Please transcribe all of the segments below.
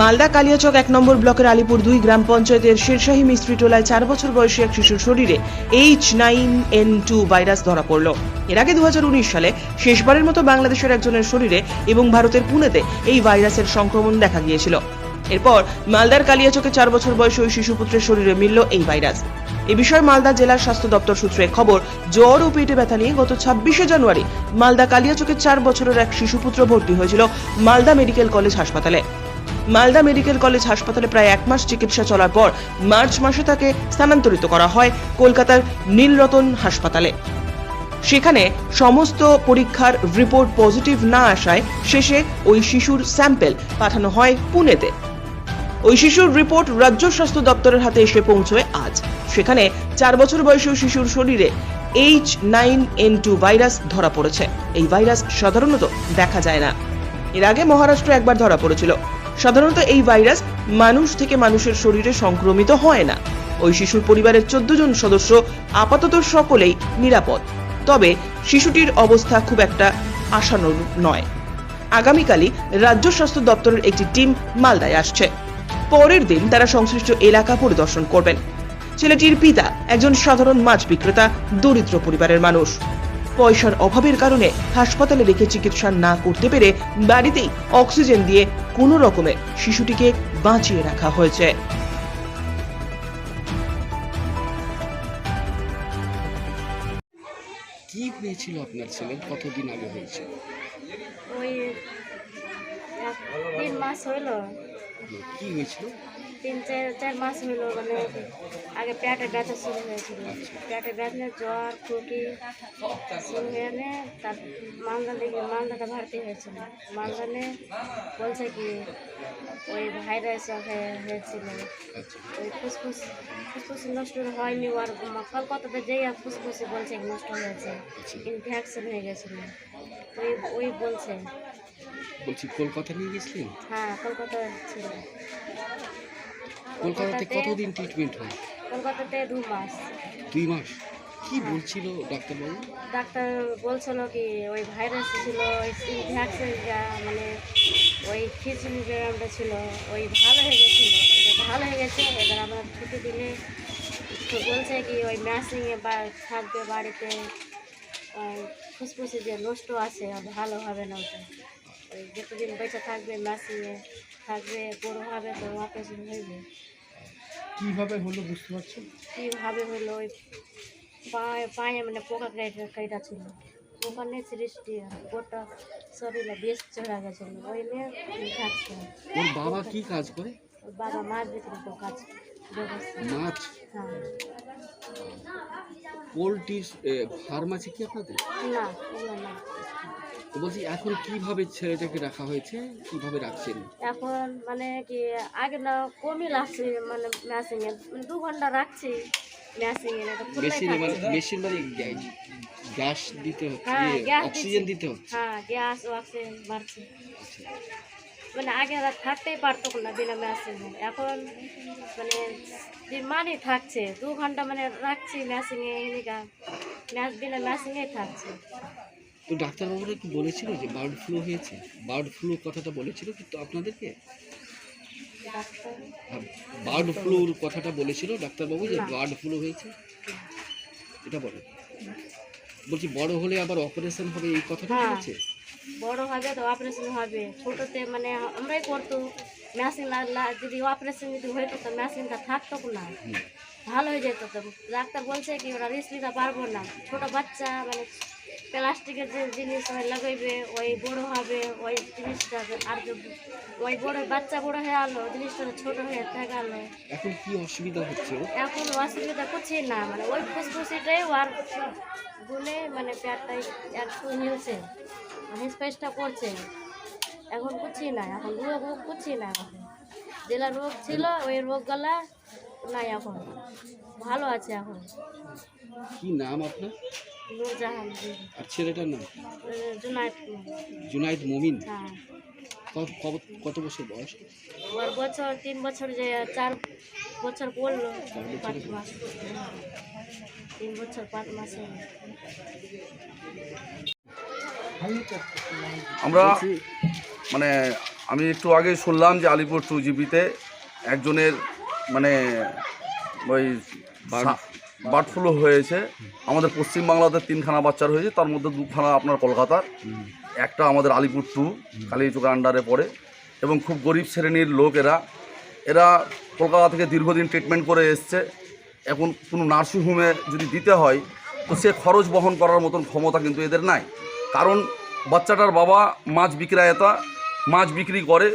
মালদা কালিয়াচক এক নম্বর ব্লকের আলিপুর দুই গ্রাম পঞ্চায়েতের শেরশাহী মিস্ত্রি টোলায় চার বছর বয়সী এক শিশুর শরীরে H nine N two virus ধরা পড়ল। এর আগে দু সালে শেষবারের মতো বাংলাদেশের একজনের শরীরে এবং ভারতের পুনেতে এই ভাইরাসের সংক্রমণ দেখা গিয়েছিল। এরপর মালদার কালিয়াচকে চার বছর বয়সী ওই শিশুপুত্রের শরীরে মিলল এই ভাইরাস। এ বিষয়ে মালদা জেলার স্বাস্থ্য দপ্তর সূত্রে খবর, জ্বর ও পেটে ব্যথা নিয়ে গত ছাব্বিশে জানুয়ারি মালদা কালিয়াচকে চার বছরের এক শিশুপুত্র ভর্তি হয়েছিল মালদা মেডিকেল কলেজ হাসপাতালে। মালদা মেডিকেল কলেজ হাসপাতালে প্রায় এক মাস চিকিৎসা চলার পর মার্চ মাসে তাকে স্থানান্তরিত করা হয় কলকাতার নীলরতন হাসপাতালে। সেখানে সমস্ত পরীক্ষার রিপোর্ট পজিটিভ না আসায় শেষে ওই শিশুর স্যাম্পেল পাঠানো হয় পুনেতে। ওই শিশুর রিপোর্ট রাজ্য স্বাস্থ্য দপ্তরের হাতে এসে পৌঁছয় আজ। সেখানে চার বছর বয়সী শিশুর শরীরে H nine N two virus ধরা পড়েছে। এই ভাইরাস সাধারণত দেখা যায় না। এর আগে মহারাষ্ট্র একবার ধরা পড়েছিল। সাধারণত এই ভাইরাস মানুষ থেকে মানুষের শরীরে সংক্রমিত হয় না। ওই শিশুর পরিবারের চোদ্দ জন সদস্য আপাতত সকলেই নিরাপদ। তবে শিশুটির অবস্থা খুব একটা আশানুরূপ নয়। আগামীকালই রাজ্য স্বাস্থ্য দপ্তরের একটি টিম মালদায় আসছে। পরের দিন তারা সংশ্লিষ্ট এলাকা পরিদর্শন করবেন। ছেলেটির পিতা একজন সাধারণ মাছ বিক্রেতা, দরিদ্র পরিবারের মানুষ। পয়সার অভাবের কারণে হাসপাতালে রেখে চিকিৎসা না করতে পেরে বাড়িতেই অক্সিজেন দিয়ে কোনো রকমে শিশুটিকে বাঁচিয়ে রাখা হয়েছে। কি হয়েছিল আপনার ছেলের কতদিন আগে হয়েছে? ওই তিন মাস হইল কি হয়েছিল? তিন চার চার মাস হইল মানে আগে পেটে ব্যথা শুরু হয়েছিল। পেটে ব্যথা জ্বর খুকি শুরু হয়ে তার মালদা লেগে মালদাটা ভর্তি হয়েছিল। মালদানে বলছে কি ওই ভাইরাস হয়ে- হয়েছিল। ওই ফুসফুস ফুসফুস নষ্ট হয়নি আর কলকাতাতে যেই আর ফুসফুসে বলছে নষ্ট হয়েছে ইনফেকশন হয়ে গেছিল। ওই ওই বলছে। বলছি কলকাতা নিয়ে গেছিলেন? হ্যাঁ কলকাতা ছিল। কলকাতাতে কতদিন ট্রিটমেন্ট হয়? কলকাতাতে দু মাস। দুই মাস। কি বলছিল ডাক্তারবাবু? ডাক্তার বলছিল কি ওই ভাইরাস ছিল ওই ভ্যাকসিন মানে ওই খিচুড়ি ব্যায়ামটা ছিল ওই ভালো হয়ে গেছিল ভালো হয়ে গেছে এবার আমরা ছুটি দিলে বলছে কি ওই ম্যাসিংয়ে বা থাকবে বাড়িতে ফুসফুসে যে নষ্ট আছে ভালো হবে না ওটা। ওই যতদিন বেঁচে থাকবে ম্যাসিংয়ে থাকবে বড়ো হবে তো অপারেশন হইবে। কীভাবে হলো বুঝতে পারছেন? কীভাবে হলো? ওই পায়ে পায়ে মানে পোকা কেটে কেটা ছিল ওখানে সৃষ্টি গোটা শরীরে বেশ চড়া গেছিল। ওই নিয়ে ওর বাবা কি কাজ করে? ওর বাবা মাছ বিক্রি তো কাজ মাছ? হ্যাঁ। পোলট্রির ফার্ম আছে কি আপনাদের? না না। তো বলছি এখন কীভাবে ছেলেটাকে রাখা হয়েছে? কীভাবে রাখছেন? এখন মানে কি আগে না কমই লাগছে মানে ম্যাসিংয়ে মানে দু ঘণ্টা রাখছি মেশিন মানে। মেশিন মানে গ্যাস দিতে হচ্ছে হ্যাঁ গ্যাস অক্সিজেন দিতে হচ্ছে? হ্যাঁ গ্যাস অক্সিজেন মারছে আচ্ছা মানে আগে আর থাকতেই পারতো না বিনা মেশিনে এখন মানে মানে থাকছে দু ঘণ্টা মানে রাখছি মেশিনে বিনা মেশিনেই থাকছে। তো ডাক্তারবাবুরা কি বলেছিল যে বার্ড ফ্লু হয়েছে? বার্ড ফ্লু কথাটা বলেছিল কিন্তু আপনাদেরকে? বার্ড ফ্লুর কথাটা বলেছিল ডাক্তারবাবু যে বার্ড ফ্লু হয়েছে? এটা বলে বলছি বড় হলে আবার অপারেশন হবে এই কথাটা হ্যাঁ। বলেছে? বড় হবে তো অপারেশন হবে। ছোটোতে মানে আমরাই করতো। মেশিন যদি অপারেশন যদি হইতো তো মেশিনটা থাকতো না ভালো হয়ে যেত তো। ডাক্তার বলছে কি ওরা রিস্ক নিতে পারব না। ছোট বাচ্চা মানে প্লাস্টিকের যে জিনিস ওই লাগাইবে ওই বড় হবে ওই জিনিসটা আর ওই বড় বাচ্চা বড় হয়ে আলো জিনিসটা ছোট হয়ে গেল এখন কি অসুবিধা হচ্ছে? এখন অসুবিধা করছি না মানে ওই ফুসফুসিটাই আর গুনে মানে পেটটাই একটু মিলছে স্পেসটা করছে। এখন করছি না এখন রোগ রোগ করছি না এখন। যেটা রোগ ছিল ওই রোগগুলা নাই এখন। ভালো আছে এখন। কি নাম আপনার? নূরজাহান। আর ছেলেটার নাম? জুনাইট জুনাইদ মমিন। হ্যাঁ। কত বছর বয়স? ওর বছর তিন বছর যে চার বছর পড়ল। পাঁচ মাস। তিন বছর পাঁচ মাসে আমরা মানে আমি একটু আগে শুনলাম যে আলিপুর টু জিবিতে একজনের মানে ওই বার্ড ফ্লু হয়েছে। আমাদের পশ্চিমবাংলাতে তিনখানা বাচ্চার হয়েছে তার মধ্যে দুখানা আপনার কলকাতার। একটা আমাদের আলিপুর টু কালীচুকা আন্ডারে পড়ে। এবং খুব গরিব শ্রেণির লোক এরা। এরা কলকাতা থেকে দীর্ঘদিন ট্রিটমেন্ট করে এসছে। এখন কোনো নার্সিংহোমে যদি দিতে হয় তো সে খরচ বহন করার মতন ক্ষমতা কিন্তু এদের নাই। কারণ বাচ্চাটার বাবা মাছ বিক্রয়তা মাছ বিক্রি করে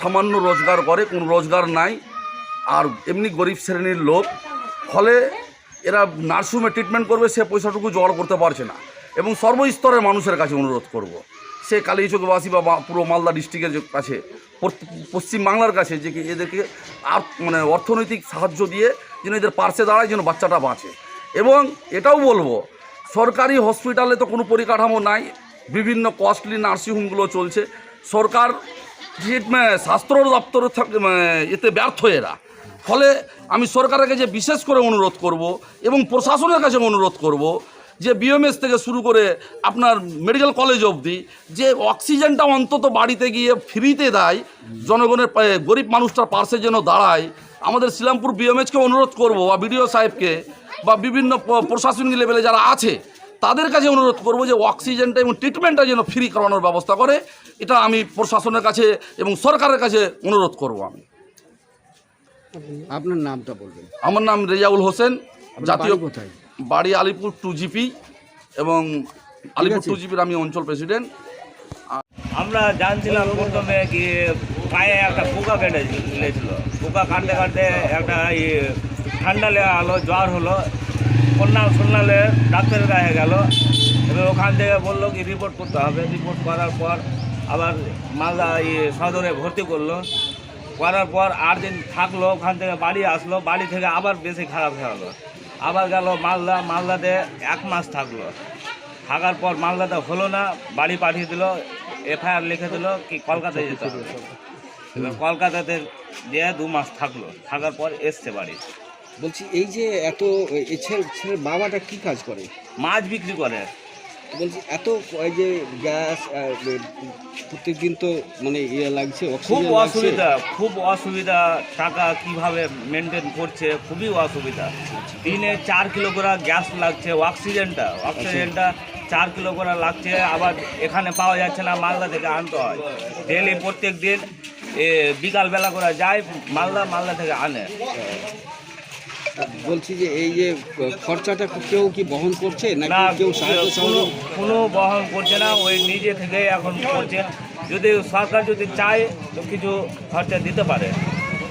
সামান্য রোজগার করে কোনো রোজগার নাই। আর এমনি গরিব শ্রেণির লোক, ফলে এরা নার্সিংহোমে ট্রিটমেন্ট করবে, সে পয়সাটুকু জোগাড় করতে পারছে না। এবং সর্বস্তরের মানুষের কাছে অনুরোধ করব। সে কালীচকবাসী বা পুরো মালদা ডিস্ট্রিক্টের কাছে পশ্চিম বাংলার কাছে, যে এদেরকে আর মানে অর্থনৈতিক সাহায্য দিয়ে যেন এদের পার্শ্বে দাঁড়ায়, যেন বাচ্চাটা বাঁচে। এবং এটাও বলব, সরকারি হসপিটালে তো কোনো পরিকাঠামো নাই, বিভিন্ন কস্টলি নার্সিংহোমগুলো চলছে। সরকার ট্রিটমেন্ট স্বাস্থ্য দপ্তর এতে ব্যর্থ এরা। ফলে আমি সরকারের কাছে বিশেষ করে অনুরোধ করব এবং প্রশাসনের কাছে অনুরোধ করব যে বিএমএস থেকে শুরু করে আপনার মেডিকেল কলেজ অবধি যে, অক্সিজেনটা অন্তত বাড়িতে গিয়ে ফ্রিতে দেয়, জনগণের গরিব মানুষটার পার্শ্বে যেন দাঁড়ায়, আমাদের শিলামপুর বিএমএসকে অনুরোধ করব বা বিডিও সাহেবকে বা বিভিন্ন প্রশাসনিক লেভেলে যারা আছে তাদের কাছে অনুরোধ করব যে অক্সিজেনটা এবং ট্রিটমেন্টটা যেন ফ্রি করানোর ব্যবস্থা করে। এটা আমি প্রশাসনের কাছে এবং সরকারের কাছে অনুরোধ করব আমি। আপনার নামটা বলবেন। আমার নাম রেজাউল হোসেন জাতীয় কোথায়? বাড়ি আলিপুর টু জিপি এবং আলিপুর। টু জিপির আমি অঞ্চল প্রেসিডেন্ট। আমরা জানছিলাম প্রথমে কি পায়ে একটা পোকা কেটে লেছিল পোকা কাটতে কাটতে একটা ইয়ে ঠান্ডা লেগে গেলো জ্বর হলো। শুনলাম শুনলালে ডাক্তারের কাছে গেল। এবার ওখান থেকে বলল কি রিপোর্ট করতে হবে। রিপোর্ট করার পর আবার মালদা ইয়ে সদরে ভর্তি করল। করার পর আট দিন থাকল, ওখান থেকে বাড়ি আসলো। বাড়ি থেকে আবার বেশি খারাপ হয়ে গেলো। আবার গেল মালদা। মালদাতে এক মাস থাকল। থাকার পর মালদাতে হলো না, বাড়ি পাঠিয়ে দিল, এফআইআর লিখে দিল কি কলকাতায় যেতে হবে। এবার কলকাতাতে যেয়ে দু মাস থাকল। থাকার পর এসছে বাড়ি। বলছি এই যে এত এই ছেলে ছেলের বাবাটা কি কাজ করে? মাছ বিক্রি করে। বলছি এত এই যে গ্যাস প্রত্যেক দিন তো মানে ইয়ে লাগছে খুব অসুবিধা খুব অসুবিধা টাকা কীভাবে মেনটেন করছে খুবই অসুবিধা। দিনে চার কিলো করে গ্যাস লাগছে অক্সিজেনটা অক্সিজেনটা চার কিলো করে লাগছে আবার এখানে পাওয়া যাচ্ছে না মালদা থেকে আনতে হয়। ডেলি প্রত্যেক দিন বিকালবেলা করে যায় মালদা মালদা থেকে আনে। বলছি যে এই যে খরচাটা কেউ কি বহন করছে না নাকি কেউ সাহায্য কোনো বহন করছে না ওই নিজে থেকে এখন করছে। যদি সরকার যদি চায় তো কিছু খরচা দিতে পারে।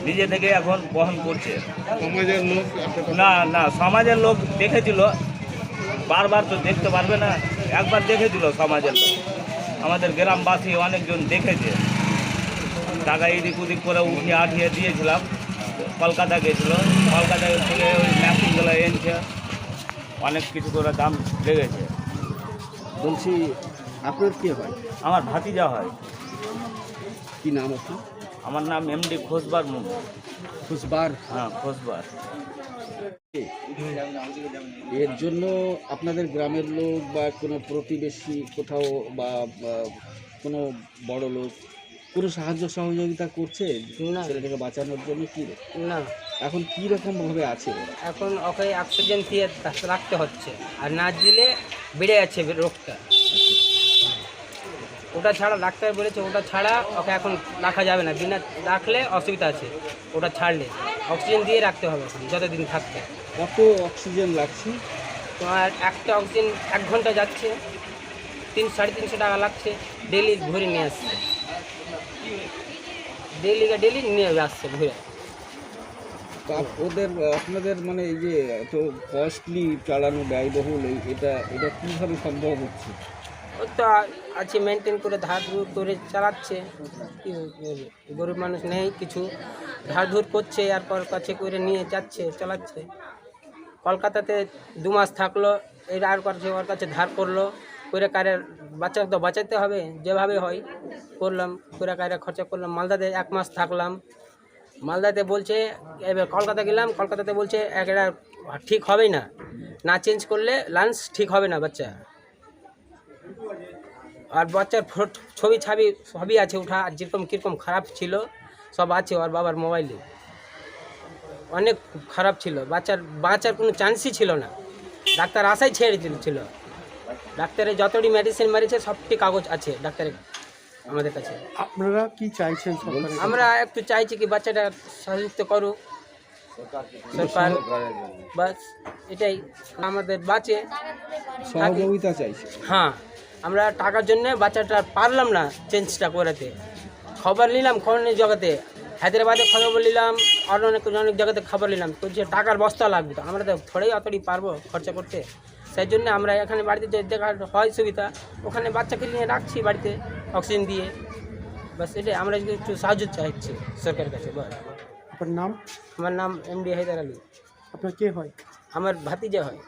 নিজে থেকে এখন বহন করছে। সমাজের লোক না না সমাজের লোক দেখেছিল। বারবার তো দেখতে পারবে না একবার দেখেছিল সমাজের লোক। আমাদের গ্রামবাসী অনেকজন দেখেছে। টাকা এদিক ওদিক করে উঠিয়ে আঠিয়ে দিয়েছিলাম। কলকাতা গেছিল। কলকাতা থেকে ওই ম্যাপিংগুলো এনেছে। অনেক কিছু করে দাম লেগেছে। বলছি আপনার কি হয়? আমার ভাতিজা হয়। কি নাম আপনার? আমার নাম এমডি খোসবার মুখ খুশবার? হ্যাঁ খোসবার এর জন্য আপনাদের গ্রামের লোক বা কোনো প্রতিবেশী কোথাও বা কোনো বড় লোক কোনো সাহায্য সহযোগিতা করছে না। ছেলেটাকে বাঁচানোর জন্য কি না। এখন কি রকম ভাবে আছে এখন ওকে অক্সিজেন দিয়ে রাখতে হচ্ছে। আর না দিলে বেড়ে যাচ্ছে রোগটা। ওটা ছাড়া ডাক্তার বলেছে ওটা ছাড়া ওকে এখন রাখা যাবে না। বিনা রাখলে অসুবিধা আছে। ওটা ছাড়লে। অক্সিজেন দিয়ে রাখতে হবে এখন যতদিন থাকতে। কত অক্সিজেন লাগছে? তোমার একটা অক্সিজেন এক ঘণ্টা যাচ্ছে। তিন সাড়ে তিনশো টাকা লাগছে। ডেলি ঘুরে নিয়ে আসছে। ডেলি ডেলি নিয়ে আসছে ঘুরে। ওদের আপনাদের মানে এই যে এত কস্টলি চালানো ব্যয়বহুল এটা এটা কীভাবে সম্ভব হচ্ছে? ও তো আছে মেনটেন করে ধার ধুর করে চালাচ্ছে। গরিব মানুষ নেই কিছু। ধার ধুর করছে আর পর কাছে করে নিয়ে যাচ্ছে চালাচ্ছে। কলকাতাতে দু মাস থাকল এর আর কাছে ওর কাছে ধার করল। করে কারে বাচ্চা তো বাঁচাতে হবে, যেভাবে হয় করলাম করে কারে খরচা করলাম। মালদাতে এক মাস থাকলাম। মালদাতে বলছে, এবার কলকাতা গেলাম, কলকাতাতে বলছে একটা ঠিক হবেই না। না চেঞ্জ করলে লাঞ্চ ঠিক হবে না বাচ্চা। আর বাচ্চার ফটো, ছবি, ছাবি সবই আছে আর যেরকম কীরকম খারাপ ছিল, সব আছে ওর বাবার মোবাইলে অনেক খারাপ ছিল। বাচ্চার, বাঁচার কোনো চান্সই ছিল না। ডাক্তার আশাই ছেড়ে দিয়েছিল ডাক্তারের যতটি মেডিসিন মেরেছে সবটি কাগজ আছে ডাক্তারের আমাদের কাছে। আপনারা কি চাইছেন আমরা একটু চাইছি কি বাচ্চাটা সাহায্য করুক। সরকার বাস এটাই। আমাদের বাঁচে। সহযোগিতা চাইছে। হ্যাঁ আমরা টাকার জন্য বাচ্চাটা পারলাম না চেঞ্জটা করাতে। খবর নিলাম খবরের জগতে। হায়দ্রাবাদে খবর নিলাম আর অনেক অনেক জায়গাতে খবর নিলাম। তো যে টাকার বস্তা লাগবে তো আমরা তো থোড়াই অতটি পারব খরচা করতে। সেই জন্য আমরা এখানে বাড়িতে যে দেখা হয় সুবিধা ওখানে বাচ্চাকে নিয়ে রাখছি বাড়িতে অক্সিজেন দিয়ে। বাস এটাই আমরা একটু সাহায্য চাইছি সরকারের কাছে আপনার নাম? আমার নাম এম ডি হায়দার আলী। আপনার কে হয়? আমার ভাতিজা হয়।